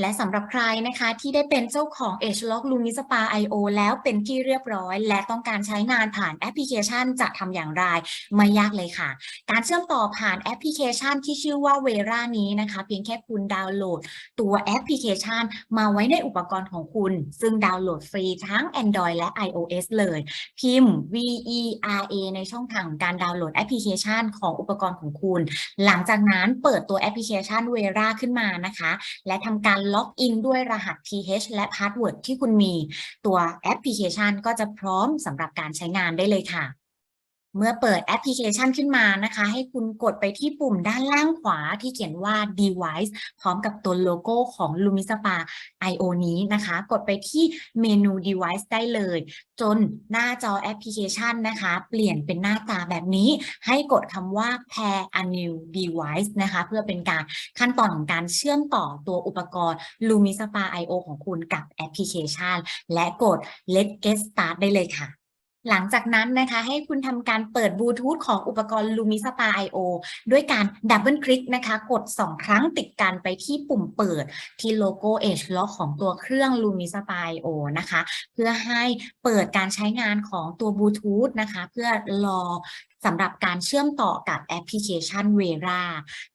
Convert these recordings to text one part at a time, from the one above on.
และสำหรับใครนะคะที่ได้เป็นเจ้าของ AgeLock Lumispa IO แล้วเป็นที่เรียบร้อย และต้องการใช้งานผ่านแอปพลิเคชันจะทำอย่างไร ไม่ยากเลยค่ะ การเชื่อมต่อผ่านแอปพลิเคชันที่ชื่อว่า Vera นี้นะคะ เพียงแค่คุณดาวน์โหลด ตัวแอปพลิเคชัน มาไว้ในอุปกรณ์ของคุณ ซึ่งดาวน์โหลดฟรีทั้ง Android และ iOS เลย พิมพ์ V E R A ในช่องทางของการดาวน์โหลดแอปพลิเคชันของอุปกรณ์ของคุณ หลังจากนั้นเปิดตัวแอปพลิเคชัน Vera ขึ้นมานะคะ และทำการล็อกอินด้วยรหัส TH และพาสเวิร์ดที่คุณมี ตัวแอปพลิเคชันก็จะพร้อมสำหรับการใช้งานได้เลยค่ะ เมื่อเปิดแอปพลิเคชันขึ้นมานะคะ ให้คุณกดไปที่ปุ่มด้านล่างขวาที่เขียนว่า device พร้อมกับตัวโลโก้ของ Lumispa IO นี้นะคะ กดไปที่เมนู device ได้เลย จนหน้าจอแอปพลิเคชันนะคะ เปลี่ยนเป็นหน้าตาแบบนี้ ให้กดคำว่า pair a new device นะคะ เพื่อเป็นการขั้นตอนของการเชื่อมต่อตัวอุปกรณ์ Lumispa IO ของคุณกับแอปพลิเคชัน และกด Let's get start ได้เลยค่ะ หลังจากนั้นนะคะ ให้คุณทำการเปิดบลูทูธของอุปกรณ์ Lumispa IO ด้วยการดับเบิลคลิกนะคะ กด 2 ครั้งติดกันไปที่ปุ่มเปิดที่โลโก้ Edge Lock ของตัวเครื่อง Lumispa IO นะคะ เพื่อให้เปิดการใช้งานของตัวบลูทูธนะคะ เพื่อรอสำหรับการเชื่อมต่อกับแอปพลิเคชัน Vera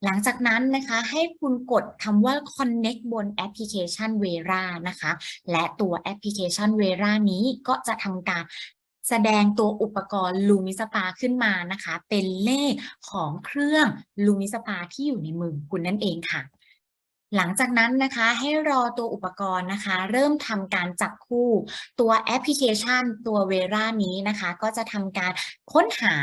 หลังจากนั้นนะคะให้คุณกดคำว่า connect บนแอปพลิเคชัน Vera นะคะ และตัวแอปพลิเคชัน Vera นี้ก็จะทำการ แสดงตัวอุปกรณ์ลูมิสปาขึ้นมานะคะ เป็นเลขของเครื่องลูมิสปาที่อยู่ในมือคุณนั่นเองค่ะ หลังจากนั้นนะคะให้รอตัวอุปกรณ์นะคะ เริ่มทำการจับคู่ตัวแอปพลิเคชัน ตัวเวรานี้นะคะ ก็จะทำการค้นหา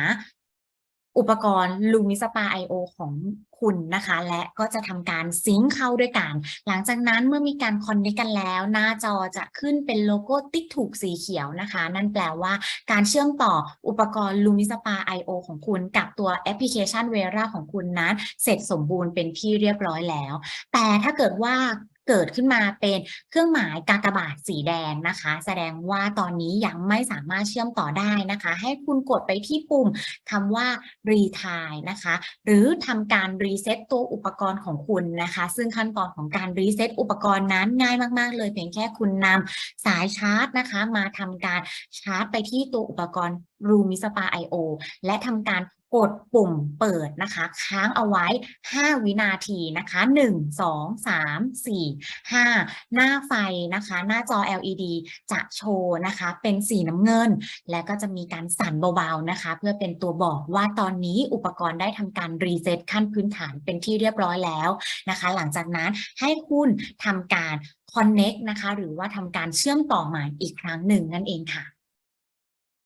อุปกรณ์ Lumispa IO ของคุณนะคะ และก็จะทำการซิงค์เข้าด้วยกัน หลังจากนั้นเมื่อมีการคอนเนคกันแล้ว หน้าจอจะขึ้นเป็นโลโก้ติ๊กถูกสีเขียวนะคะ นั่นแปลว่าการเชื่อมต่ออุปกรณ์ Lumispa IO ของคุณ กับตัวแอปพลิเคชัน Vera ของคุณนั้นเสร็จสมบูรณ์เป็นที่เรียบร้อยแล้ว แต่ถ้าเกิดว่า เกิดขึ้นมาเป็นเครื่องหมายกากบาทสีแดงนะคะ แสดงว่าตอนนี้ยังไม่สามารถเชื่อมต่อได้นะคะ ให้คุณกดไปที่ปุ่มคำว่า retry นะคะ หรือทำการรีเซ็ตตัวอุปกรณ์ของคุณนะคะ ซึ่งขั้นตอนของการรีเซ็ตอุปกรณ์นั้นง่ายมาก ๆ เลยเพียงแค่คุณนำสายชาร์จนะคะ มาทำการชาร์จไปที่ตัวอุปกรณ์ Lumispa IO และทำการ กดปุ่มเปิดนะคะ ค้างเอาไว้ 5 วินาทีนะคะ 1 2 3 4 5 หน้าไฟนะคะ หน้าจอ LED จะโชว์นะคะ เป็นสีน้ำเงิน และก็จะมีการสั่นเบาๆนะคะ เพื่อเป็นตัวบอกว่าตอนนี้อุปกรณ์ได้ทำการรีเซ็ตขั้นพื้นฐานเป็นที่เรียบร้อยแล้วนะคะ หลังจากนั้นให้คุณทำการ connect นะคะ หรือว่าทำการเชื่อมต่อใหม่อีกครั้งหนึ่งนั่นเองค่ะ